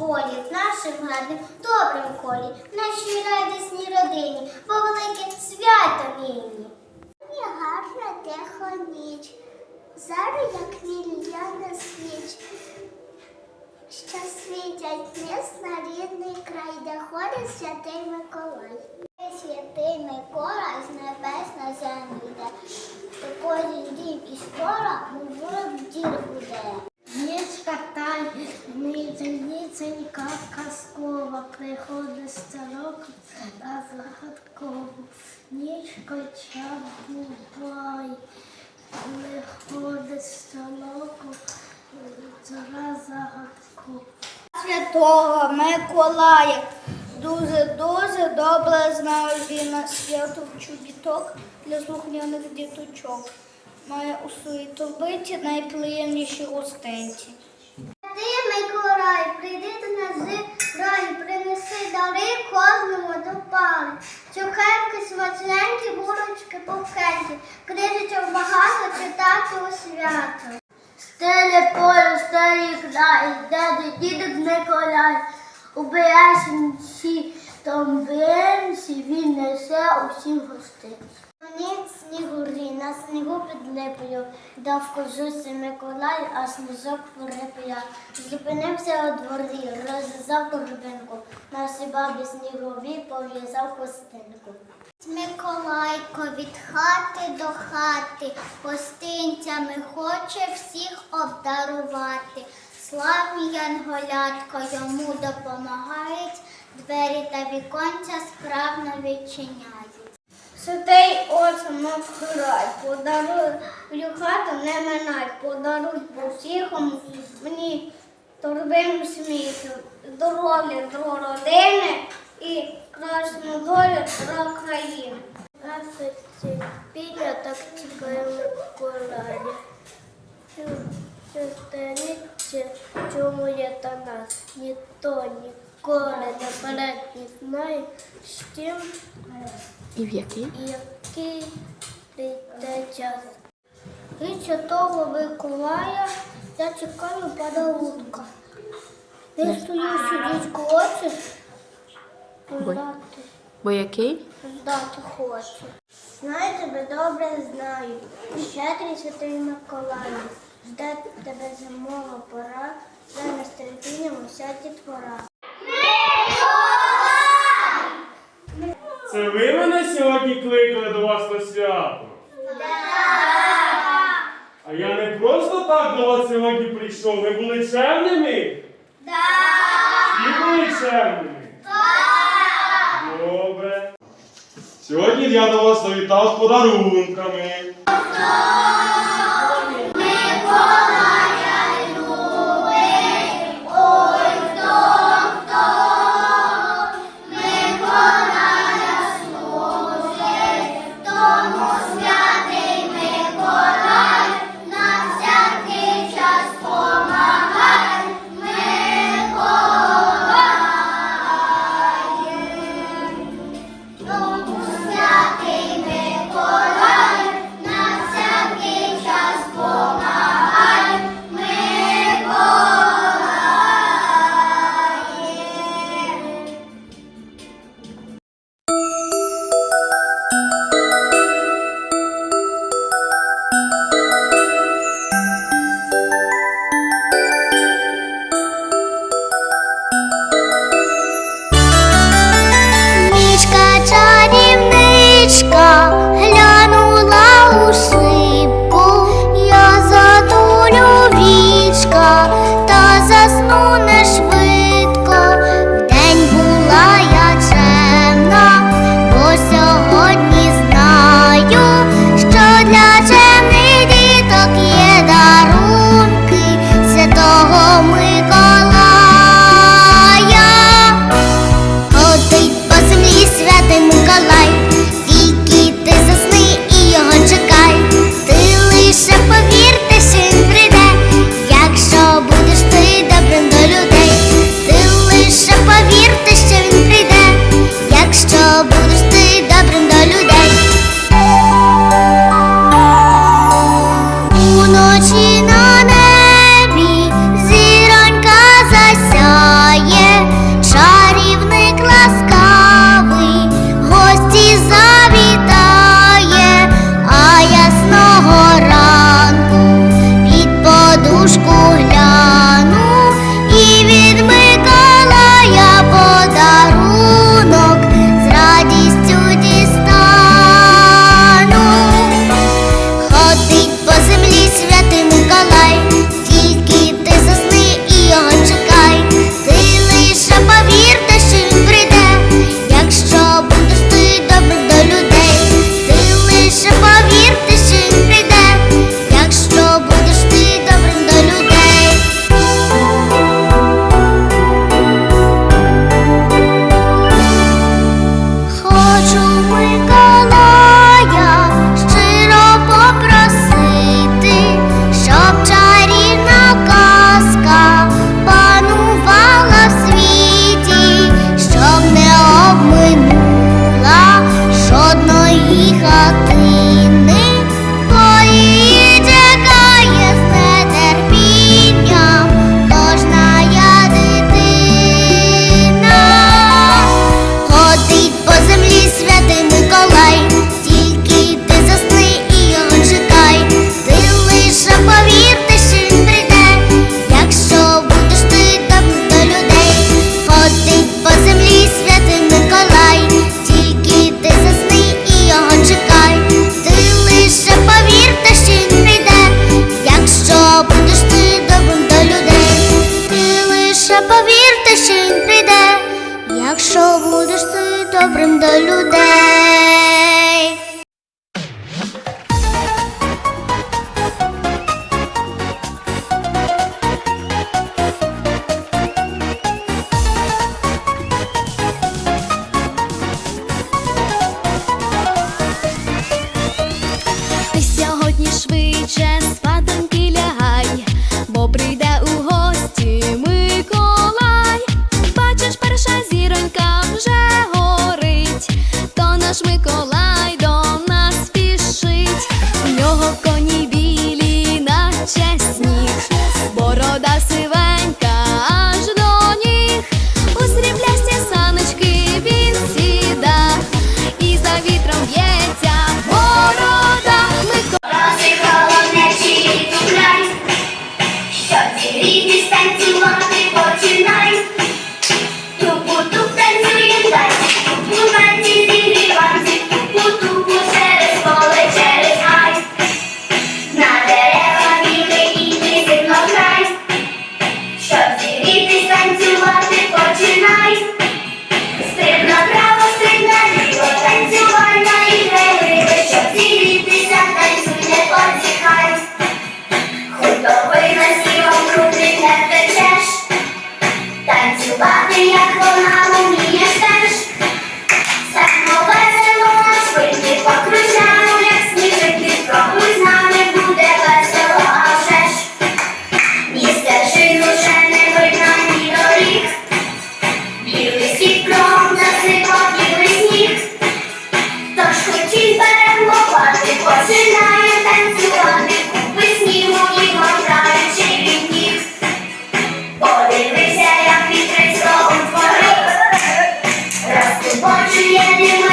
школі, в нашим гарним добрим колі, в нашій радісній родині, бо велике свято нині. І гарна тихо ніч, зараз як мільйона свіч, що світять ніс на рідний край, де ходить святий Миколай. Святий Миколай з небес на землю йде, такої дім і скоро, мов дір буде. Ніценька казкова, приходить старок та загадково. Нічка чабувай, приходить староку, зора загадкова. Святого Миколая дуже-дуже добре знаю він на свято чобіток для слухняних діточок. Має у своїй торбиці найприємніші гостинці. Миколай, прийди до нас принеси дари кожному до пари. Цукерки, смачненькі, булочки, пухенькі, книжечок багато читати у свято. Стелі поле, стелі край, де дідок Миколай, у бережній томбинці він несе усім гостинці. Мені снігурі, на снігу підлипою, дав кожуся Миколай, а сніжок порипая. Зупинився у дворі, розв'язав торбинку, наші бабі снігові пов'язав хустинку. Миколайко від хати до хати, гостинцями хоче всіх обдарувати. Славні янголятко йому допомагають, двері та віконця справно відчиняють. Святий отче Миколай, подаруй хату не минай, подаруй посіхом мені торбину сміту, здоров'я до родини і красну долю до країни. Здравствуйте, Піля, так чекає Миколая. Частиці, чому я та нас ніхто ніколи наперед не знає, з чим І в який? і який прийде час. Від Святого Миколая я чекаю подарунка. Я стою сидіть очі, здати, Бо який? здати хочу. Знаю тебе добре знаю, щедрий святий Миколай, жде тебе зимова пора, зараз терпінням уся дітвора. Це ви сьогодні кликали до вас на свято? А я не просто так до вас сьогодні прийшов. Ви були чемними? Всі були чемними? Добре. Сьогодні я до вас завітав з подарунками. добрим до людей. Happy